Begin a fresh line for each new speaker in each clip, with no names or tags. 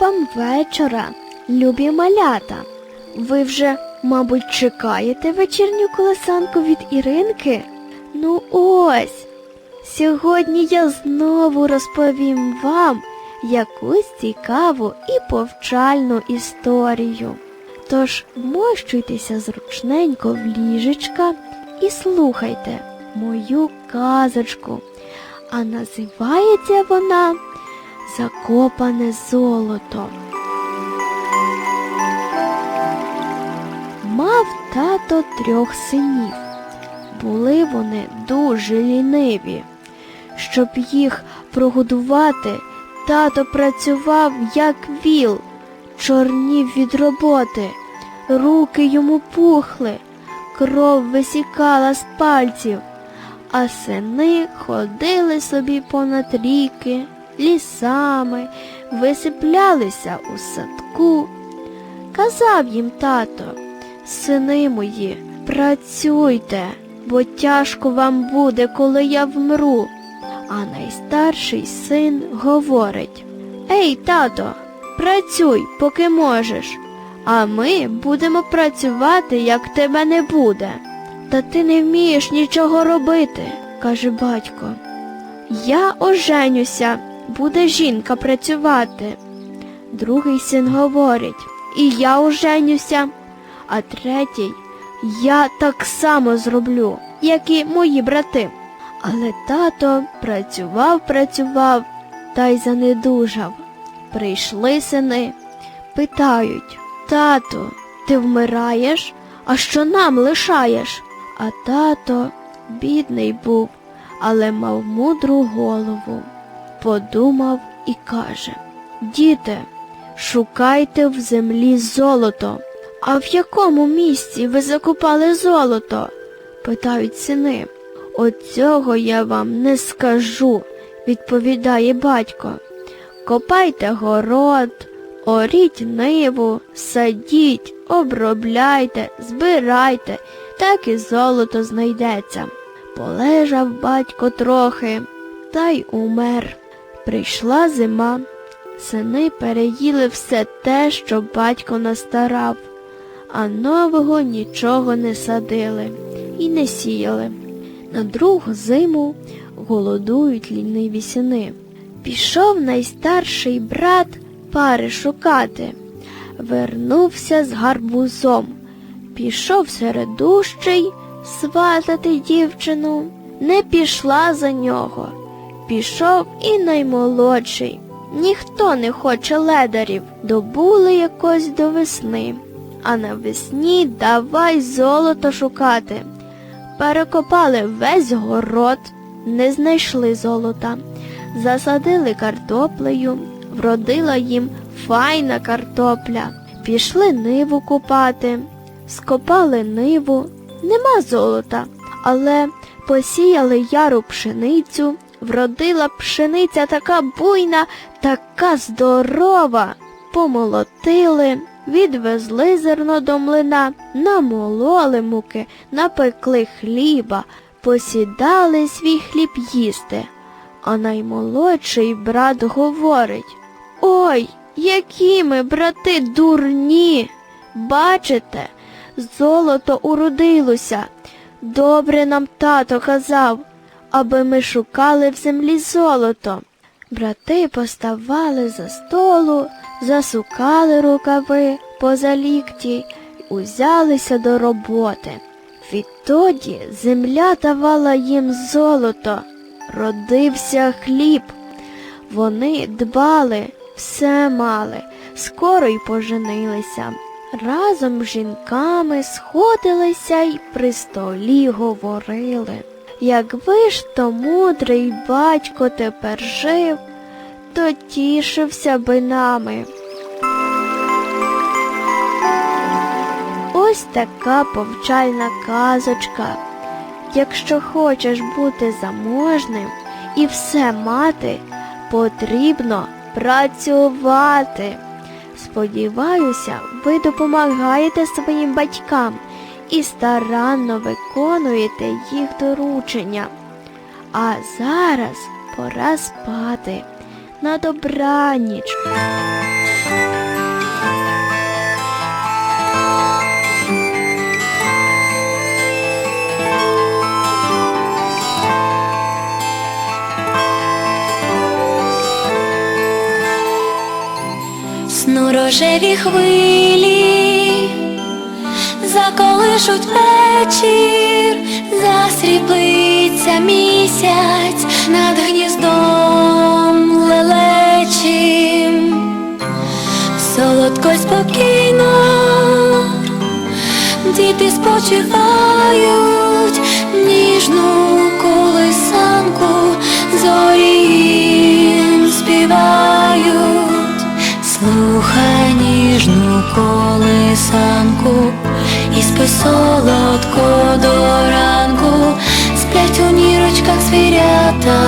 вам вечора, любі малята. Ви вже, мабуть, чекаєте вечірню колесанку від Іринки? Ну ось. Сьогодні я знову розповім вам якусь цікаву і повчальну історію. Тож вмощуйтеся зручненько в ліжечка і слухайте мою казочку. А називається вона Закопане золото. Мав тато трьох синів. Були вони дуже ліниві. Щоб їх прогодувати, тато працював як віл, чорнів від роботи, руки йому пухли, кров висікала з пальців, а сини ходили собі понад ріки, лісами, висиплялися у садку. Казав їм тато, сини мої, працюйте, бо тяжко вам буде, коли я вмру. А найстарший син говорить Ей, тато, працюй, поки можеш, а ми будемо працювати, як тебе не буде. Та ти не вмієш нічого робити, каже батько. Я оженюся, буде жінка працювати. Другий син говорить, і я оженюся, а третій я так само зроблю, як і мої брати. Але тато працював, працював та й занедужав. Прийшли сини, питають Тату, ти вмираєш, а що нам лишаєш? А тато бідний був, але мав мудру голову. Подумав і каже Діти, шукайте в землі золото. А в якому місці ви закопали золото? питають сини. От цього я вам не скажу, відповідає батько. Копайте город, оріть ниву, садіть, обробляйте, збирайте, так і золото знайдеться. Полежав батько трохи, та й умер. Прийшла зима. Сини переїли все те, що батько настарав, а нового нічого не садили і не сіяли. На другу зиму голодують ліниві сини. Пішов найстарший брат пари шукати, вернувся з гарбузом, пішов середущий сватати дівчину, не пішла за нього, пішов і наймолодший. Ніхто не хоче ледарів, добули якось до весни, а навесні давай золото шукати. Перекопали весь город, не знайшли золота, засадили картоплею, вродила їм файна картопля. Пішли ниву купати, скопали ниву, нема золота, але посіяли яру пшеницю, вродила пшениця така буйна, така здорова. Помолотили, відвезли зерно до млина, намололи муки, напекли хліба, посідали свій хліб їсти. А наймолодший брат говорить Ой, які ми, брати, дурні. Бачите, золото уродилося. Добре нам тато казав, аби ми шукали в землі золото. Брати поставали за столу, засукали рукави поза лікті узялися до роботи. Відтоді земля давала їм золото, родився хліб. Вони дбали, все мали, скоро й поженилися. Разом з жінками сходилися й при столі говорили. Якби ж то мудрий батько тепер жив, то тішився би нами. Ось така повчальна казочка. Якщо хочеш бути заможним і все мати, потрібно працювати. Сподіваюся, ви допомагаєте своїм батькам і старанно виконуєте їх доручення. А зараз пора спати. На добраніч.
Сну рожеві хвилі, заколишуть вечір, засріплиться місяць над гніздом лелечим, солодко спокійно, діти спочивають ніжну колисанку, зорі співають. Слухай ніжну колисанку і спи солодко до ранку, сплять у нірочках звірята,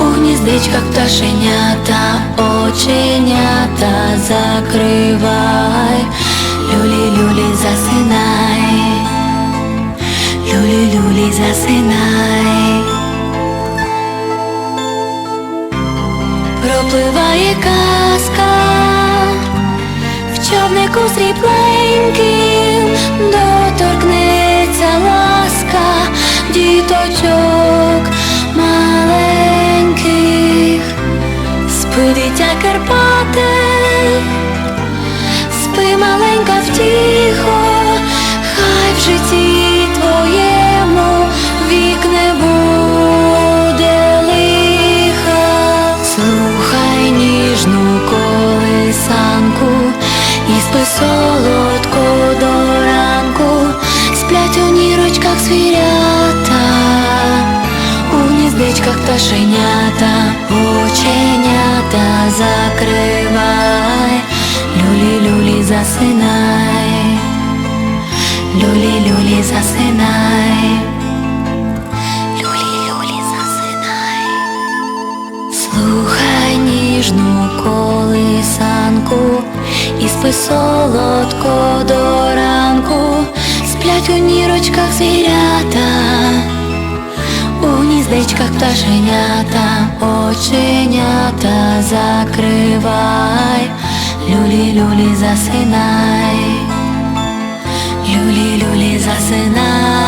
у гніздечках пташенята, оченята закривай, люлі-люлі засинай, люлі-люлі засинай. Пропливає казка в човнику срібленьким, діточок маленьких, спи дитя Карпате, спи маленька втіхо, хай в житті твоєму вік не буде лиха. Слухай ніжну колисанку і спи солодко до ранку, сплять у нірочках звірята, у гніздечках пташенята, оченята закривай, люлі-люлі засинай, люлі-люлі засинай, люлі-люлі засинай. Слухай ніжну колисанку і спи солодко до ранку, сплять у нірочках звірята, гніздечках пташенята, оченята закривай, люлі-люлі засинай, люлі-люлі засинай.